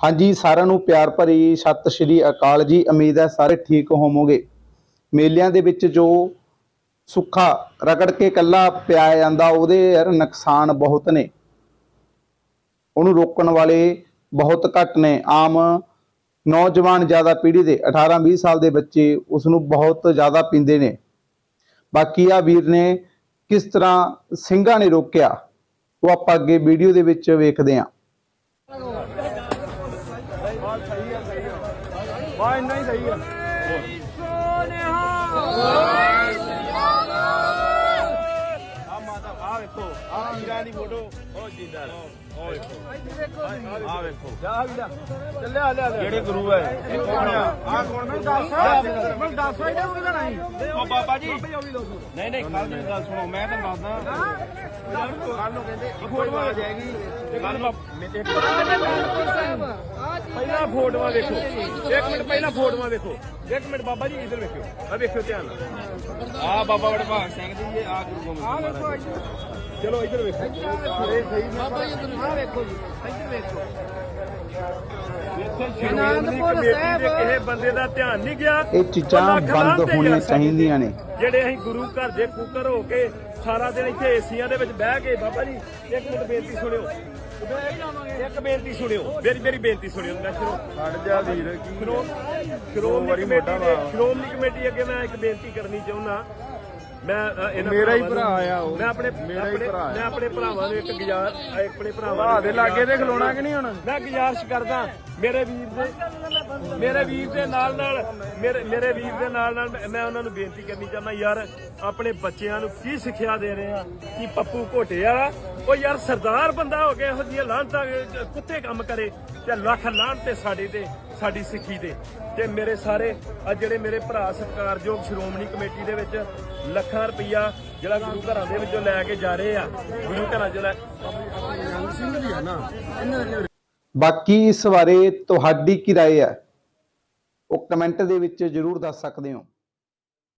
ਹਾਂਜੀ, ਸਾਰਿਆਂ ਨੂੰ ਪਿਆਰ ਭਰੀ ਸਤਿ ਸ਼੍ਰੀ ਅਕਾਲ ਜੀ। ਉਮੀਦ ਹੈ ਸਾਰੇ ਠੀਕ ਹੋਵੋਗੇ। ਮੇਲਿਆਂ ਦੇ ਵਿੱਚ ਜੋ ਸੁੱਖਾ ਰਗੜ ਕੇ ਕੱਲਾ ਪਿਆ ਜਾਂਦਾ, ਉਹਦੇ ਯਾਰ ਨੁਕਸਾਨ ਬਹੁਤ ਨੇ। ਉਹਨੂੰ ਰੋਕਣ ਵਾਲੇ ਬਹੁਤ ਘੱਟ ਨੇ। ਆਮ ਨੌਜਵਾਨ ਜ਼ਿਆਦਾ ਪੀੜ੍ਹੀ ਦੇ 18 20 ਸਾਲ ਦੇ ਬੱਚੇ ਉਸ ਨੂੰ ਬਹੁਤ ਜ਼ਿਆਦਾ ਪੀਂਦੇ ਨੇ। ਬਾਕੀ ਆ ਵੀਰ ਨੇ ਕਿਸ ਤਰ੍ਹਾਂ ਸਿੰਘਾਂ ਨੇ ਰੋਕਿਆ, ਉਹ ਆਪਾਂ ਅੱਗੇ ਵੀਡੀਓ ਦੇ ਵਿੱਚ ਵੇਖਦੇ ਹਾਂ ਆ ਇੰਨਾ ਹੀ ਸਹੀ ਹੈ ਆ ਵੇਖੋ। ਆ ਵੀਰਾਂ ਦੀ ਫੋਟੋ ਉਹ ਜਿੰਦਾ ਉਹ ਵੇਖੋ। ਆ ਵੇਖੋ। ਜਾ ਵੀਰਾ। ਚੱਲਿਆ ਲਿਆ ਜਿਹੜੇ ਗੁਰੂ ਹੈ? ਇਹ ਕੌਣ ਆ? ਆ ਕੌਣ? ਮੈਨੂੰ ਦੱਸ। ਮੈਨੂੰ ਦੱਸ। ਇਹਦਾ ਉਹਦਾ ਨਹੀਂ ਉਹ ਬਾਬਾ ਜੀ। ਨਹੀਂ ਨਹੀਂ ਕੱਲ ਦੀ ਗੱਲ ਸੁਣੋ। ਮੈਂ ਤਾਂ ਦੱਸਦਾ। ਕੱਲ ਨੂੰ ਕਹਿੰਦੇ ਫੋਟੋ ਆ ਜਾਏਗੀ। ਕੱਲ ਮੇਰੇ ਪਹਿਲਾਂ ਫੋਟੋਆਂ ਵੇਖੋ। ਇੱਕ ਮਿੰਟ ਪਹਿਲਾਂ ਫੋਟੋਆਂ ਵੇਖੋ। ਇੱਕ ਮਿੰਟ ਬਾਬਾ ਜੀ ਇਧਰ ਵੇਖਿਓ। ਆ ਵੇਖਿਓ ਧਿਆਨ ਨਾਲ। ਆ ਬਾਬਾ ਵਡਭਾਗ ਸਿੰਘ ਜੀ ਇਹ ਆ ਗੁਰੂ ਗੋਬਿੰਦ ਸਿੰਘ ਮਹਾਰਾਜ ਚਲੋ ਇਧਰ ਵੇਖੋ। ਇਹ ਸਹੀ ਬਾਬਾ ਜੀ ਇਧਰ ਆ ਵੇਖੋ ਜੀ। ਇਧਰ ਵੇਖੋ। ਆਨੰਦਪੁਰ ਸਾਹਿਬ। ਕਿਸੇ ਬੰਦੇ ਦਾ ਧਿਆਨ ਨਹੀਂ ਗਿਆ। ਇਹ ਚੀਜ਼ਾਂ ਉਹ ਲੱਖ ਬੰਦ ਲਾਹਨਤ ਹੋਣੀਆਂ ਯਾਰ ਸਾਡੇ ਚਾਹੀਦੀਆਂ ਨੇ। ਜਿਹੜੇ ਅਸੀਂ ਗੁਰੂ ਘਰ ਦੇ ਕੁੱਕਰ ਹੋ ਕੇ ਸਾਰਾ ਦਿਨ ਇੱਥੇ ਏਸੀਆਂ ਦੇ ਵਿੱਚ ਬਹਿ ਕੇ ਬਾਬਾ ਜੀ ਇੱਕ ਮਿੰਟ ਬੇਨਤੀ ਸੁਣਿਓ। ਇੱਕ ਬੇਨਤੀ ਸੁਣਿਓ ਮੇਰੀ ਮੇਰੀ ਬੇਨਤੀ ਸੁਣਿਓ ਮੈਂ ਸ਼ੁਰੂ ਹਟ ਜਾ ਵੀਰ ਕੀ ਸ਼੍ਰੋ- ਸ਼੍ਰੋਮਣੀ ਕਮੇਟੀ ਦੇ ਸ਼੍ਰੋਮਣੀ ਕਮੇਟੀ ਅੱਗੇ ਮੈਂ ਇੱਕ ਬੇਨਤੀ ਕਰਨੀ ਚਾਹੁੰਦਾ। ਮੈਂ ਅ, ਇਹਨਾਂ ਮੇਰਾ ਹੀ ਭਰਾ ਆ ਉਹ। ਮੈਂ ਆਪਣੇ ਮੇਰਾ ਹੀ ਆਪਣੇ- ਭਰਾ ਆ। ਮੈਂ ਆਪਣੇ ਭਰਾਵਾਂ ਨੂੰ ਇੱਕ ਗੁਜ਼ਾਰ ਆਪਣੇ ਭਰਾਵਾਂ ਭਰਾ ਦੇ ਲਾਗੇ ਤੇ ਖਲੋਣਾ ਕਿ ਨਹੀਂ ਹੁਣ ਮੈਂ ਗੁਜ਼ਾਰਿਸ਼ ਕਰਦਾ ਮੇਰੇ ਵੀਰ ਦੇ ਮੇਰੇ ਵੀਰ ਦੇ ਨਾਲ ਨਾਲ ਮੇਰੇ ਮੇਰੇ ਵੀਰ ਦੇ ਨਾਲ ਨਾਲ ਮੈਂ- ਮੈਂ ਉਹਨਾਂ ਨੂੰ ਬੇਨਤੀ ਕਰਨੀ ਚਾਹੁੰਦਾ ਯਾਰ ਆਪਣੇ ਬੱਚਿਆਂ ਨੂੰ ਕੀ ਸਿੱਖਿਆ ਦੇ ਰਹੇ ਆ ਕਿ ਪੱਪੂ ਘੋਟੇ ਆ ਉਹ ਯਾਰ ਸਰਦਾਰ ਬੰਦਾ ਹੋ ਕੇ ਇਹੋ ਜਿਹੀਆਂ ਲਾਹਨਤਾਂ ਕੁੱਤੇ ਕੰਮ ਕਰੇ ਤੇ ਲੱਖ ਲਾਹਨਤ ਤੇ ਸਾਡੇ ਤੇ ਸਾਡੀ ਸਿੱਖੀ ਤੇ ਤੇ ਮੇਰੇ ਸਾਰੇ ਆ ਜਿਹੜੇ ਮੇਰੇ ਭਰਾ ਸਤਿਕਾਰਯੋਗ ਸ਼੍ਰੋਮਣੀ ਕਮੇਟੀ ਦੇ ਵਿੱਚ ਲੱਖਾਂ ਰੁਪਈਆ ਜਿਹੜਾ ਗੁਰੂ ਘਰਾਂ ਦੇ ਵਿੱਚੋਂ ਲੈ ਕੇ ਜਾ ਰਹੇ ਆ ਗੁਰੂ ਘਰਾਂ ਚ ਲੈ ਬਾਕੀ ਇਸ ਬਾਰੇ ਤੁਹਾਡੀ ਕੀ رائے ਹੈ ਉਹ ਕਮੈਂਟ ਦੇ ਵਿੱਚ ਜਰੂਰ ਦੱਸ ਸਕਦੇ ਹੋ